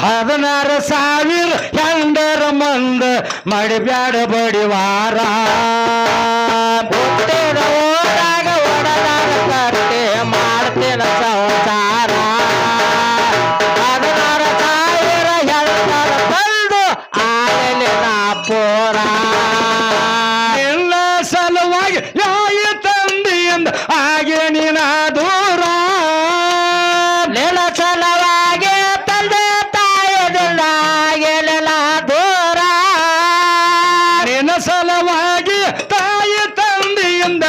ಹದಿನಾರು ಸಾವಿರ ಹೆಂಡರ ಮಂದ ಮಡಿಬ್ಯಾಡ ಬಡಿವಾರ ಸಲುವಾಗಿ ತಾಯಿ ತಂದೆಯಿಂದ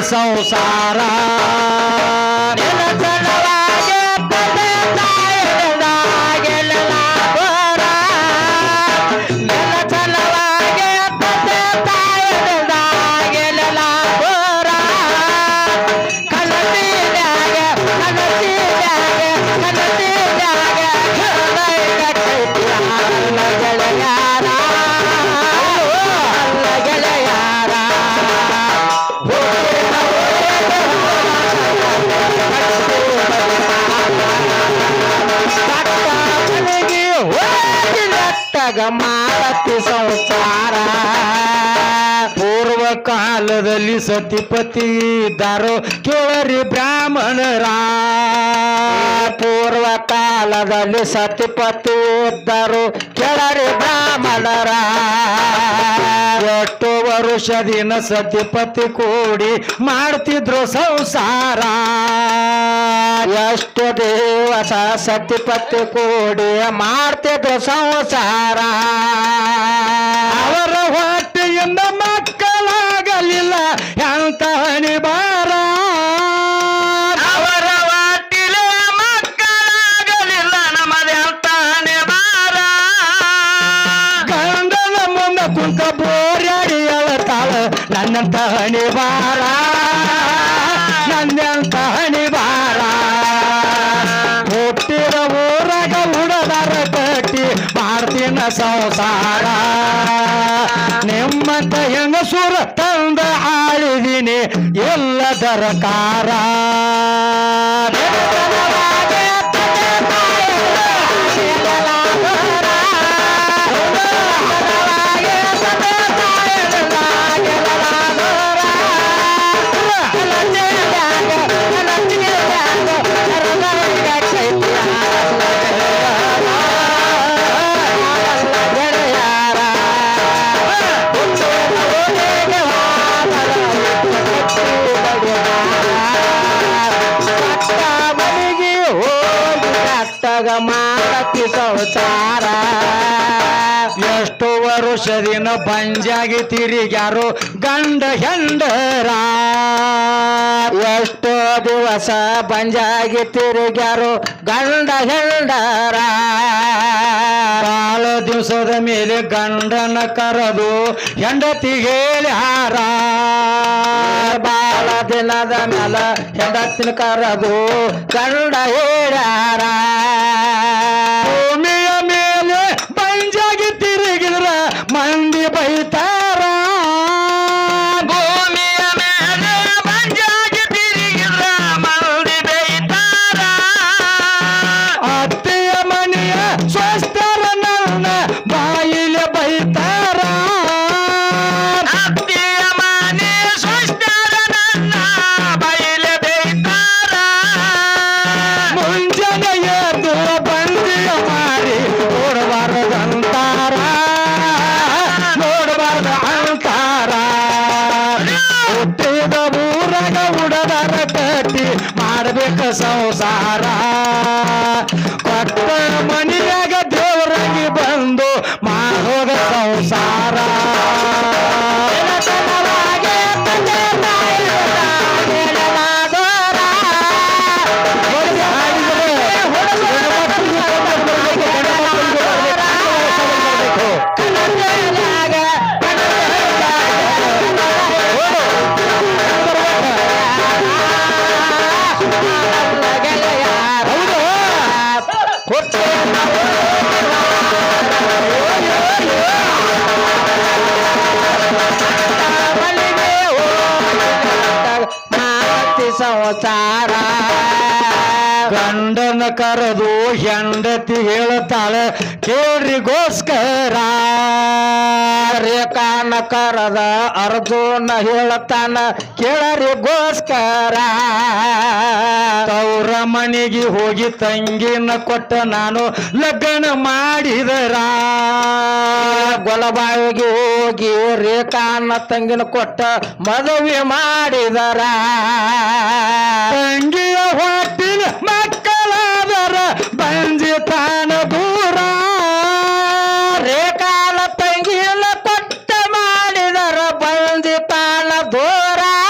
ಸಂಸಾರ. ನೆಟ್ಟಗ ಮಾಡತಿ ಸಂಸಾರ. ಪೂರ್ವ ಕಾಲದಲ್ಲಿ ಸತಿಪತಿ ಇದ್ದಾರೋ ಕೇಳರಿ ಬ್ರಾಹ್ಮಣರ. ಪೂರ್ವ ಕಾಲದಲ್ಲಿ ಸತಿಪತಿ ಇದ್ದರು ಕೇಳರಿ ಎಷ್ಟು ದಿನ ಸತ್ಯಪತಿ ಕೂಡಿ ಮಾಡ್ತಿದ್ರು ಸಂಸಾರ. ಎಷ್ಟು ದಿವಸ ಸತ್ಯಪತಿ ಕೂಡಿ ಮಾಡ್ತಿದ್ರು ಸಂಸಾರ. ಅವರ ಹಣಿಬಾರ ನನ್ನಂತ ಹಣಿಬಾರ ಹುಟ್ಟಿದ ಊರಾಗ ಉಡದಾರ ಕಟ್ಟಿ ಮಾಡ್ತೀನ ಸಂಸಾರ. ನಿಮ್ಮಂತ ಹೆಂಗಸೂರ ತಂದ ಆಳಿದೀನಿ ಎಲ್ಲ ದರಕಾರ ಸಂಸಾರ. ಎಷ್ಟು ವರುಷದಿನ ಬಂಜಾಗಿ ತಿರುಗ್ಯಾರು ಗಂಡ ಹೆಂಡರ. ಎಷ್ಟು ದಿವಸ ಬಂಜಾಗಿ ತಿರುಗ್ಯಾರು ಗಂಡ ಹೆಂಡರ. ಬಾಳ ದಿವಸದ ಮೇಲೆ ಗಂಡನ ಕರೆದು ಹೆಂಡತಿ ಹೇಳ್ಯಾರ ಬಾಳ ದಿನದ ಮೇಲೆ ಹೆಂಡತಿನ ಕರೆದು ಗಂಡ ಹೇಳ್ಯಾರ ಕಟ್ಟಿ ಮಾಡಬೇಕ ಸಂಸಾರ. ಕೊಟ್ಟ ಮನೆಯಾಗ ಸಂಸಾರ ಗಂಡನ ಕರೆದು ಹೆಂಡತಿ ಹೇಳ್ತಾಳೆ ಕೇಳ್ರಿಗೋಸ್ಕರ ರೇಖಾನ ಕರದ ಅರ್ಜುನ ಹೇಳತಾನ ಕೇಳರಿಗೋಸ್ಕರ ತೌರ ಮನೆಗೆ ಹೋಗಿ ತಂಗಿನ ಕೊಟ್ಟ ನಾನು ಲಗ್ನ ಮಾಡಿದರ. ಗೊಲಬಾಯಿಗೆ ಹೋಗಿ ರೇಖಾನ ತಂಗಿನ ಕೊಟ್ಟ ಮದುವೆ ಮಾಡಿದರ. ತಂಗಿಯ তোরা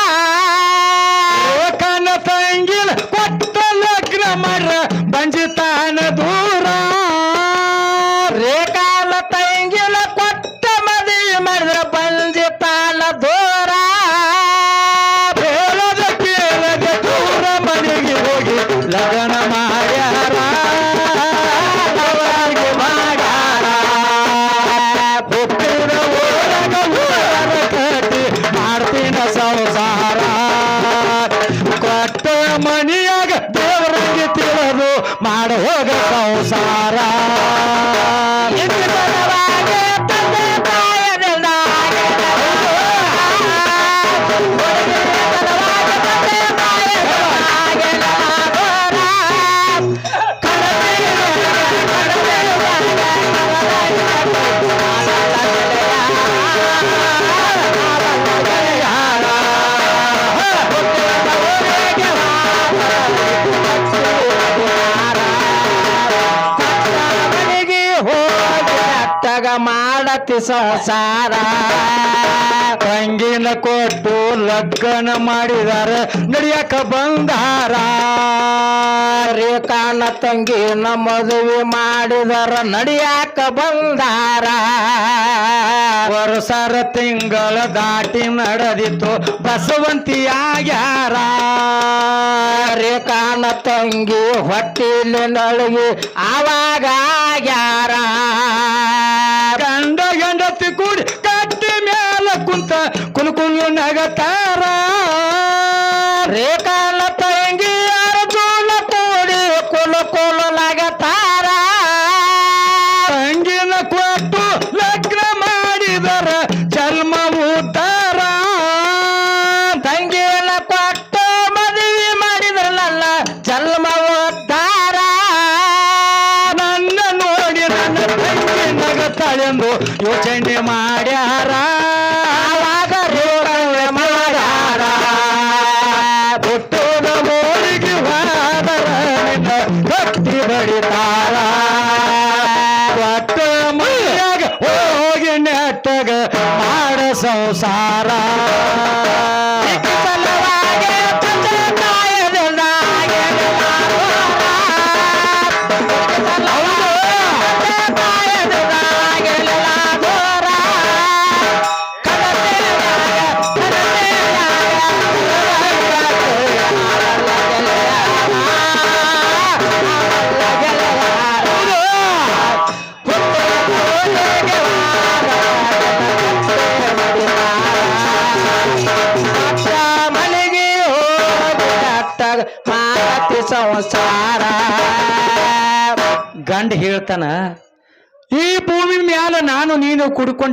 ಹೋಗ ಸಂಸಾರ ಅತ್ತಗ ಮಾಡತಿ ಸಂಸಾರ ತಂಗಿನ ಕೊಟ್ಟು ಲಗ್ನ ಮಾಡಿದಾರ, ನಡಿಯಕ ಬಂದಾರ. ರೇಖಾನ ತಂಗಿನ ಮದುವೆ ಮಾಡಿದಾರ, ನಡಿಯಾಕ ಬಂದಾರ. ವರ್ಷರ ತಿಂಗಳ ದಾಟಿ ನಡೆದಿತ್ತು, ಬಸವಂತಿಯಾಗ್ಯಾರ. ರೇಖಾನ ತಂಗಿ ಹೊಟ್ಟಿಲಿ ನಳಗಿ ಆವಾಗ ಆಗ್ಯಾರ ಕುಲು ನಗತಾರ ರೇಖಾನ ತಂಗಿ ಅರ್ಜುನ ತೋಡಿ ಕೊಲು ಕೊಲು ನಗತಾರ ತಂಗಿನ ಕೊಟ್ಟು ಲಗ್ನ ಮಾಡಿದರ ಜನ್ಮ ಉತ್ತಾರ ತಂಗಿನ ಕೊಟ್ಟು ಮದುವೆ ಮಾಡಿದ್ರಲ್ಲ ಜನ್ಮ ಉದ್ದಾರ ನನ್ನ ನೋಡಿ ನನ್ನ ತಂಗಿ ನಗತಾಳೆಂದು ಯೋಚನೆ ಮಾಡ್ಯಾರ ಭಕ್ತಿ ಬಡಿತಾರ ಸಂಸಾರ. ಗಂಡ ಹೇಳ್ತಾನ ಈ ಭೂಮಿ ಮ್ಯಾಲ ನಾನು ನೀನು ಕುಡ್ಕೊಂಡು